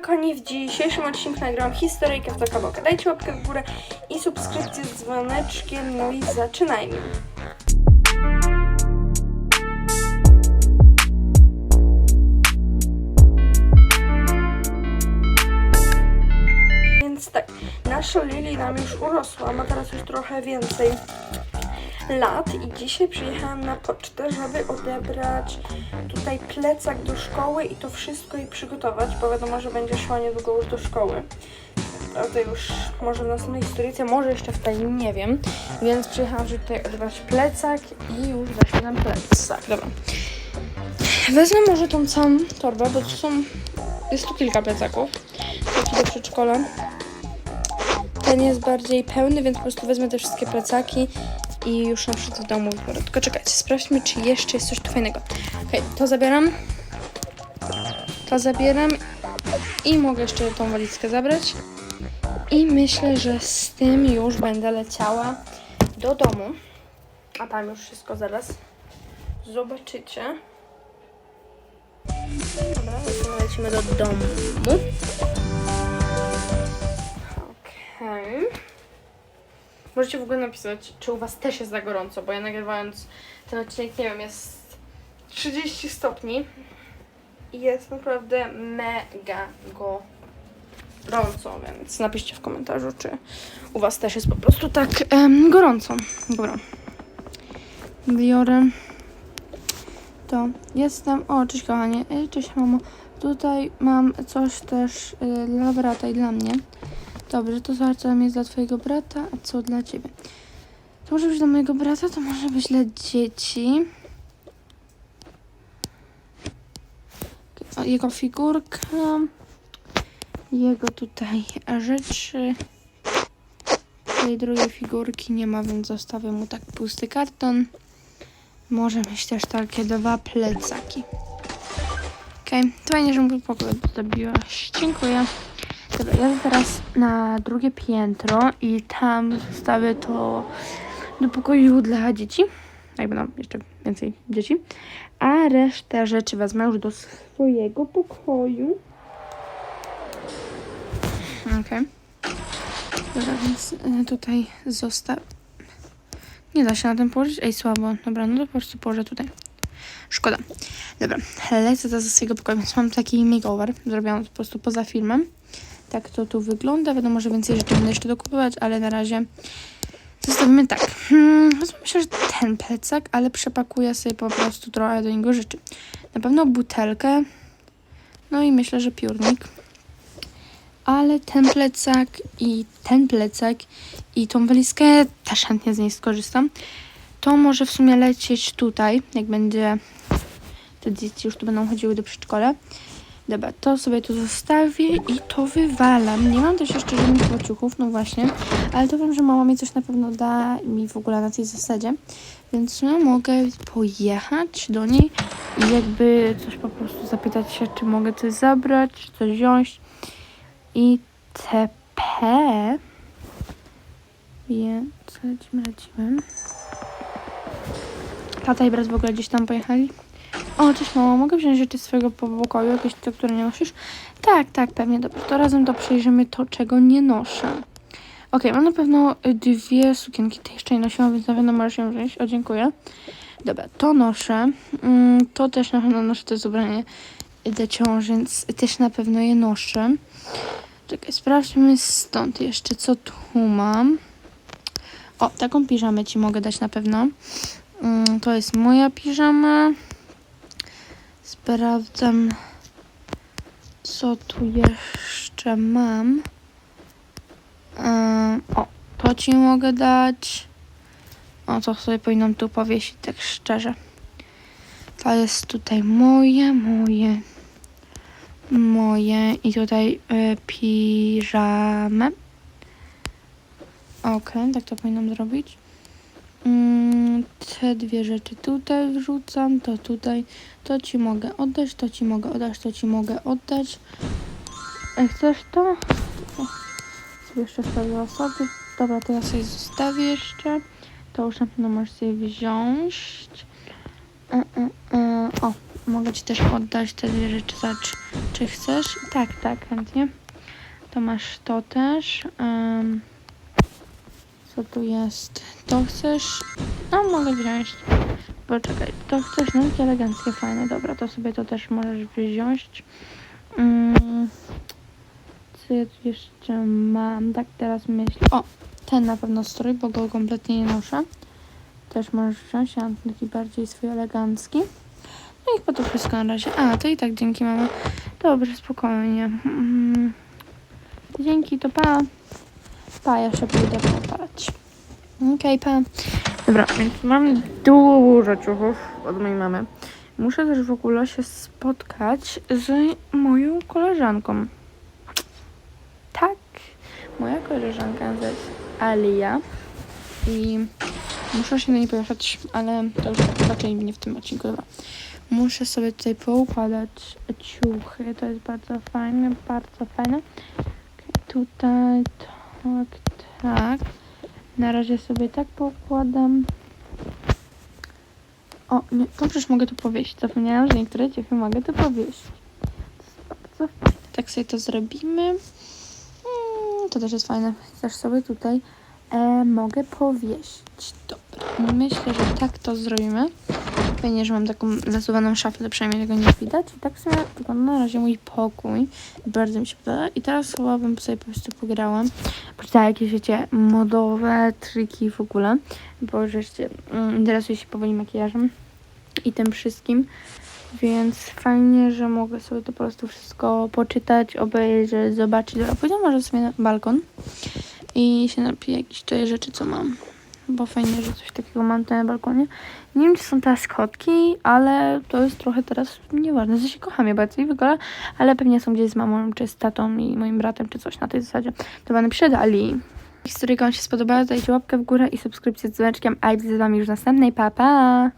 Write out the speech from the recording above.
Kochani, w dzisiejszym odcinku nagrałam historyjkę w Tokaboka. Dajcie łapkę w górę i subskrypcję z dzwoneczkiem, no i zaczynajmy. Więc tak, nasza Lili nam już urosła, ma teraz już trochę więcej lat i dzisiaj przyjechałam na pocztę, żeby odebrać tutaj plecak do szkoły i to wszystko jej przygotować, bo wiadomo, że będzie szła niedługo już do szkoły. A to już może w następnej historyjce, może jeszcze w tej, nie wiem. Więc przyjechałam, żeby tutaj odebrać plecak i już weźmie nam plecak. Dobra. Wezmę może tą całą torbę, bo tu są, jest tu kilka plecaków. Taki do przedszkola. Ten jest bardziej pełny, więc po prostu wezmę te wszystkie plecaki i już na przykład w domu wybiorę. Tylko czekajcie, sprawdźmy, czy jeszcze jest coś tu fajnego. Okej, to zabieram. To zabieram i mogę jeszcze tą walizkę zabrać. I myślę, że z tym już będę leciała do domu. A tam już wszystko zaraz zobaczycie. Dobra, lecimy do domu. Okej. Możecie w ogóle napisać, czy u Was też jest za gorąco, bo ja nagrywając ten odcinek, nie wiem, jest 30 stopni i jest naprawdę mega gorąco, więc napiszcie w komentarzu, czy u Was też jest po prostu tak em, gorąco. Dobra. Biorę to. Jestem. O, cześć kochanie. Ej, cześć mamo. Tutaj mam coś też y, dla brata i dla mnie. Dobrze, to tam jest dla twojego brata, a co dla ciebie. To może być dla mojego brata, to może być dla dzieci. Jego figurka. Jego tutaj rzeczy. Tej drugiej figurki nie ma, więc zostawię mu tak pusty karton. Może mieć też takie dwa plecaki. Okej, okay. fajnie, że mój pokój zrobiłaś. Dziękuję. Dobra, ja teraz na drugie piętro i tam zostawię to do pokoju dla dzieci. Jak będą jeszcze więcej dzieci. A resztę rzeczy wezmę już do swojego pokoju. Okej. Okay. Dobra, więc y, tutaj zostaw... Nie da się na tym położyć? Ej, słabo. Dobra, no to po prostu położę tutaj. Szkoda. Dobra, lecę teraz ze swojego pokoju, więc mam taki makeover. Zrobiłam to po prostu poza filmem. Tak to tu wygląda. Wiadomo, że więcej rzeczy będę jeszcze dokupować, ale na razie zostawimy tak. Hmm, myślę, że ten plecak, ale przepakuję sobie po prostu trochę do niego rzeczy. Na pewno butelkę. No i myślę, że piórnik. Ale ten plecak i ten plecak i tą walizkę też chętnie z niej skorzystam. To może w sumie lecieć tutaj, jak będzie te dzieci już tu będą chodziły do przedszkola. Dobra, to sobie tu zostawię i to wywalam. Nie mam też jeszcze żadnych łaciuchów, no właśnie, ale to wiem, że mama mi coś na pewno da mi w ogóle na tej zasadzie, więc no, mogę pojechać do niej i jakby coś po prostu zapytać się, czy mogę coś zabrać, czy coś wziąć i TP. Więc lecimy, lecimy. Tata i brat w ogóle gdzieś tam pojechali. O, cześć mogę wziąć rzeczy z swojego pokoju, jakieś te, które nie nosisz? Tak, tak, pewnie, dobra. To razem to przejrzymy to, czego nie noszę. Ok, mam na pewno y, dwie sukienki, te jeszcze nie nosiłam, więc na pewno możesz ją wziąć. O, dziękuję. Dobra, to noszę. Mm, to też na pewno noszę, to jest ubranie do ciąży, więc też na pewno je noszę. Czekaj, sprawdźmy stąd jeszcze, co tu mam. O, taką piżamę Ci mogę dać na pewno. Mm, to jest moja piżama. Sprawdzam, co tu jeszcze mam. Ym, o, to Ci mogę dać. O, to sobie powinnam tu powiesić, tak szczerze. To jest tutaj moje, moje, moje i tutaj y, piżamę. Ok, tak to powinnam zrobić. Mm, te dwie rzeczy tutaj wrzucam, to tutaj, to ci mogę oddać, to ci mogę oddać, to ci mogę oddać. E, chcesz to? Jeszcze sobie osoby. Dobra, ja sobie zostawię jeszcze. To już na pewno możesz sobie wziąć. E, e. O, mogę ci też oddać te dwie rzeczy, zobacz, czy chcesz? Tak, tak, chętnie. To masz to też. Em, co tu jest? To chcesz? No, mogę wziąć. Poczekaj, to chcesz? No, takie eleganckie, fajne. Dobra, to sobie to też możesz wziąć. Mm, co ja tu jeszcze mam? Tak teraz myślę. O, ten na pewno strój, bo go kompletnie nie noszę. Też możesz wziąć, ja mam taki bardziej swój elegancki. No i chyba to wszystko na razie. A, to i tak dzięki mama. Dobrze, spokojnie. Mm. Dzięki, to pa. Pa, ja się pójdę popalać. Okej, pa. Dobra, więc mam dużo ciuchów od mojej mamy. Muszę też w ogóle się spotkać z moją koleżanką. Tak, moja koleżanka nazywa się Alia i muszę się do niej pojechać, ale to już tak raczej nie w tym odcinku. Dobra. Muszę sobie tutaj poukładać ciuchy. To jest bardzo fajne, bardzo fajne. Okej, Tutaj tak, tak. Na razie sobie tak poukładam. O, nie, to przecież mogę tu powiesić. Zapomniałam, że niektóre ciuchy mogę. To bardzo fajne. Tak sobie to zrobimy. Mm, to też jest fajne. Też sobie tutaj e, mogę powiesić. Dobra, myślę, że tak to zrobimy. Fajnie, że mam taką zasuwaną szafę, przynajmniej tego nie widać. I tak sobie wygląda na razie mój pokój. Bardzo mi się podoba. I teraz chyba bym sobie po prostu pograła. Poczytała jakieś, wiecie, modowe triki w ogóle. Bo rzeczywiście mm, interesuję się powoli makijażem i tym wszystkim. Więc fajnie, że mogę sobie to po prostu wszystko poczytać, obejrzeć, zobaczyć. Dobra, pójdę może sobie na balkon i się napiję jakieś tutaj rzeczy, co mam. Bo fajnie, że coś takiego mam tutaj na balkonie. Nie wiem, czy są teraz schodki, ale to jest trochę teraz nieważne. W się kocham je bardzo i w ogóle, ale pewnie są gdzieś z mamą, czy z tatą i moim bratem, czy coś na tej zasadzie. To będę przydali. Jeśli Wam się spodobała, dajcie łapkę w górę i subskrypcję z dzwoneczkiem, a ja widzę z Wami już następnej. Pa, pa!